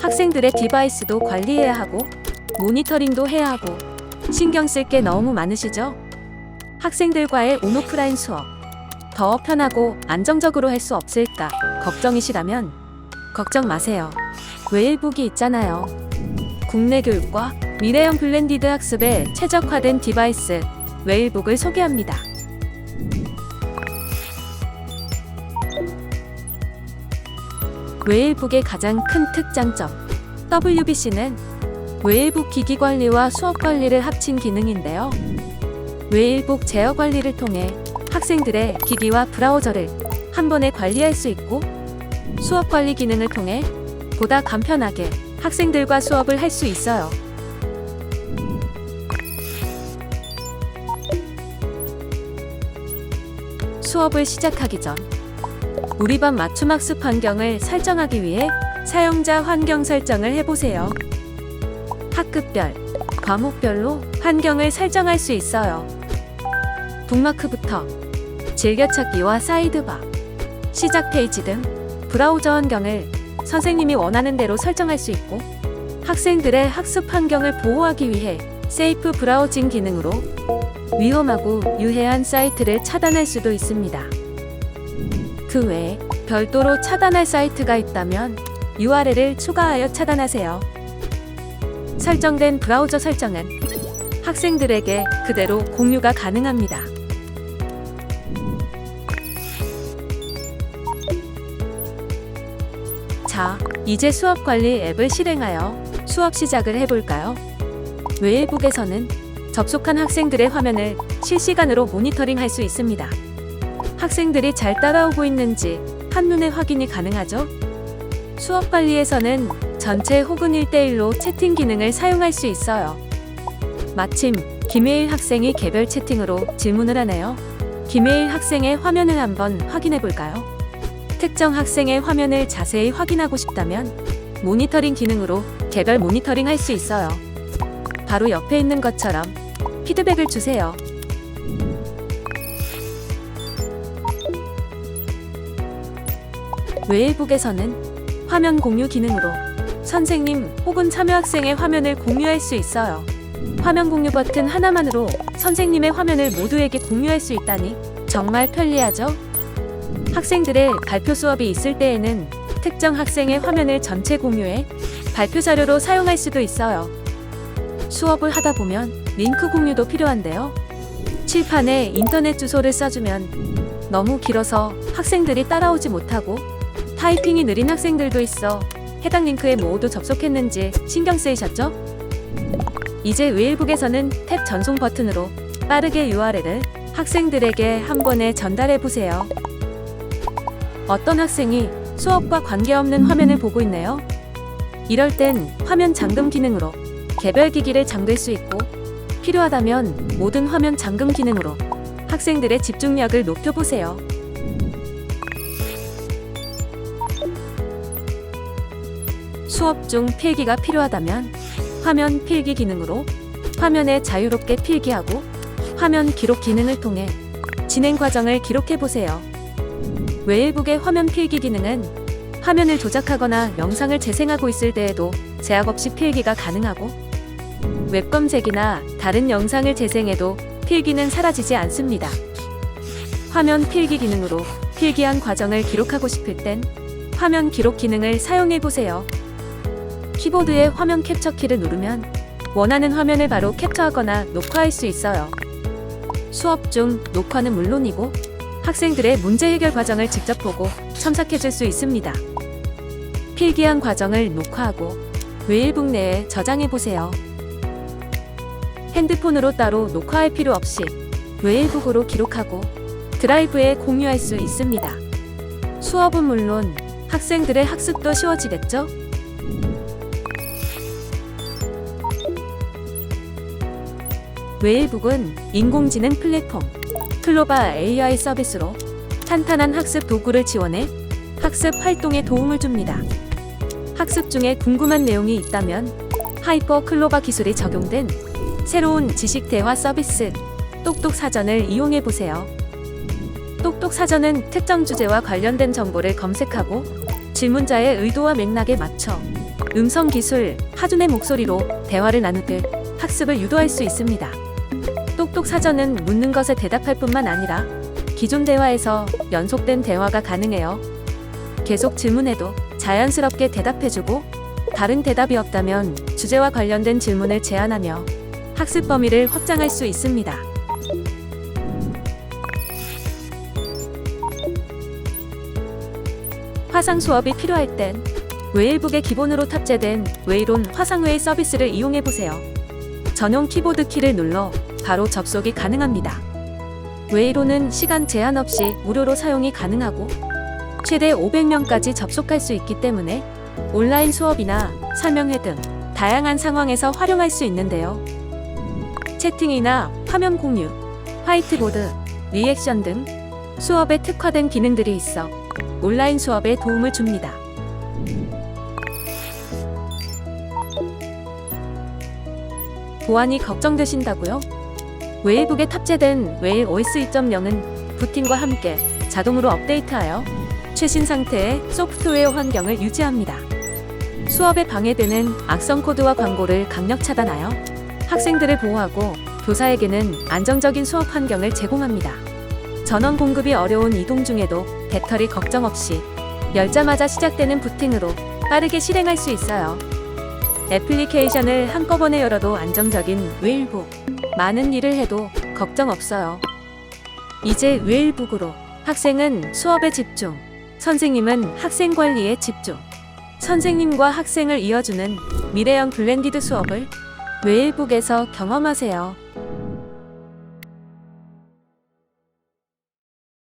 학생들의 디바이스도 관리해야 하고 모니터링도 해야 하고 신경 쓸 게 너무 많으시죠? 학생들과의 온오프라인 수업 더 편하고 안정적으로 할 수 없을까 걱정이시라면 걱정 마세요. 웨일북이 있잖아요. 국내 교육과 미래형 블렌디드 학습에 최적화된 디바이스 웨일북을 소개합니다. 웨일북의 가장 큰 특장점 WBC는 웨일북 기기 관리와 수업 관리를 합친 기능인데요. 웨일북 제어 관리를 통해 학생들의 기기와 브라우저를 한 번에 관리할 수 있고 수업 관리 기능을 통해 보다 간편하게 학생들과 수업을 할 수 있어요. 수업을 시작하기 전 우리 반 맞춤 학습 환경을 설정하기 위해 사용자 환경 설정을 해보세요. 학급별, 과목별로 환경을 설정할 수 있어요. 북마크부터 즐겨찾기와 사이드바, 시작 페이지 등 브라우저 환경을 선생님이 원하는 대로 설정할 수 있고 학생들의 학습 환경을 보호하기 위해 세이프 브라우징 기능으로 위험하고 유해한 사이트를 차단할 수도 있습니다. 그 외에 별도로 차단할 사이트가 있다면 URL을 추가하여 차단하세요. 설정된 브라우저 설정은 학생들에게 그대로 공유가 가능합니다. 자, 이제 수업 관리 앱을 실행하여 수업 시작을 해볼까요? 웨일북에서는 접속한 학생들의 화면을 실시간으로 모니터링 할 수 있습니다. 학생들이 잘 따라오고 있는지 한눈에 확인이 가능하죠? 수업 관리에서는 전체 혹은 1대1로 채팅 기능을 사용할 수 있어요. 마침 김혜일 학생이 개별 채팅으로 질문을 하네요. 김혜일 학생의 화면을 한번 확인해 볼까요? 특정 학생의 화면을 자세히 확인하고 싶다면 모니터링 기능으로 개별 모니터링 할 수 있어요. 바로 옆에 있는 것처럼 피드백을 주세요. 웨일북에서는 화면 공유 기능으로 선생님 혹은 참여 학생의 화면을 공유할 수 있어요. 화면 공유 버튼 하나만으로 선생님의 화면을 모두에게 공유할 수 있다니 정말 편리하죠? 학생들의 발표 수업이 있을 때에는 특정 학생의 화면을 전체 공유해 발표 자료로 사용할 수도 있어요. 수업을 하다 보면 링크 공유도 필요한데요. 칠판에 인터넷 주소를 써주면 너무 길어서 학생들이 따라오지 못하고 타이핑이 느린 학생들도 있어 해당 링크에 모두 접속했는지 신경 쓰이셨죠? 이제 웨일북에서는 탭 전송 버튼으로 빠르게 URL을 학생들에게 한 번에 전달해 보세요. 어떤 학생이 수업과 관계없는 화면을 보고 있네요. 이럴 땐 화면 잠금 기능으로 개별 기기를 잠글 수 있고 필요하다면 모든 화면 잠금 기능으로 학생들의 집중력을 높여보세요. 수업 중 필기가 필요하다면 화면 필기 기능으로 화면에 자유롭게 필기하고 화면 기록 기능을 통해 진행 과정을 기록해 보세요. 웨일북의 화면 필기 기능은 화면을 조작하거나 영상을 재생하고 있을 때에도 제약 없이 필기가 가능하고 웹 검색이나 다른 영상을 재생해도 필기는 사라지지 않습니다. 화면 필기 기능으로 필기한 과정을 기록하고 싶을 땐 화면 기록 기능을 사용해 보세요. 키보드에 화면 캡처 키를 누르면 원하는 화면을 바로 캡처하거나 녹화할 수 있어요. 수업 중 녹화는 물론이고 학생들의 문제 해결 과정을 직접 보고 첨삭해 줄 수 있습니다. 필기한 과정을 녹화하고 웨일북 내에 저장해 보세요. 핸드폰으로 따로 녹화할 필요 없이 웨일북으로 기록하고 드라이브에 공유할 수 있습니다. 수업은 물론 학생들의 학습도 쉬워지겠죠? 웨일북은 인공지능 플랫폼 클로바 AI 서비스로 탄탄한 학습 도구를 지원해 학습 활동에 도움을 줍니다. 학습 중에 궁금한 내용이 있다면 하이퍼 클로바 기술이 적용된 새로운 지식 대화 서비스 똑똑 사전을 이용해 보세요. 똑똑 사전은 특정 주제와 관련된 정보를 검색하고 질문자의 의도와 맥락에 맞춰 음성 기술, 하준의 목소리로 대화를 나누듯 학습을 유도할 수 있습니다. 똑똑 사전은 묻는 것에 대답할 뿐만 아니라 기존 대화에서 연속된 대화가 가능해요. 계속 질문해도 자연스럽게 대답해주고 다른 대답이 없다면 주제와 관련된 질문을 제안하며 학습 범위를 확장할 수 있습니다. 화상 수업이 필요할 땐 웨일북에 기본으로 탑재된 웨이론 화상회의 서비스를 이용해 보세요. 전용 키보드 키를 눌러 바로 접속이 가능합니다. 웨이론은 시간 제한 없이 무료로 사용이 가능하고 최대 500명까지 접속할 수 있기 때문에 온라인 수업이나 설명회 등 다양한 상황에서 활용할 수 있는데요. 채팅이나 화면 공유, 화이트보드, 리액션 등 수업에 특화된 기능들이 있어 온라인 수업에 도움을 줍니다. 보안이 걱정되신다고요? 웨일북에 탑재된 웨일 OS 2.0은 부팅과 함께 자동으로 업데이트하여 최신 상태의 소프트웨어 환경을 유지합니다. 수업에 방해되는 악성 코드와 광고를 강력 차단하여 학생들을 보호하고 교사에게는 안정적인 수업 환경을 제공합니다. 전원 공급이 어려운 이동 중에도 배터리 걱정 없이 열자마자 시작되는 부팅으로 빠르게 실행할 수 있어요. 애플리케이션을 한꺼번에 열어도 안정적인 웨일북. 많은 일을 해도 걱정 없어요. 이제 웨일북으로 학생은 수업에 집중, 선생님은 학생 관리에 집중. 선생님과 학생을 이어주는 미래형 블렌디드 수업을 웨일북에서 경험하세요.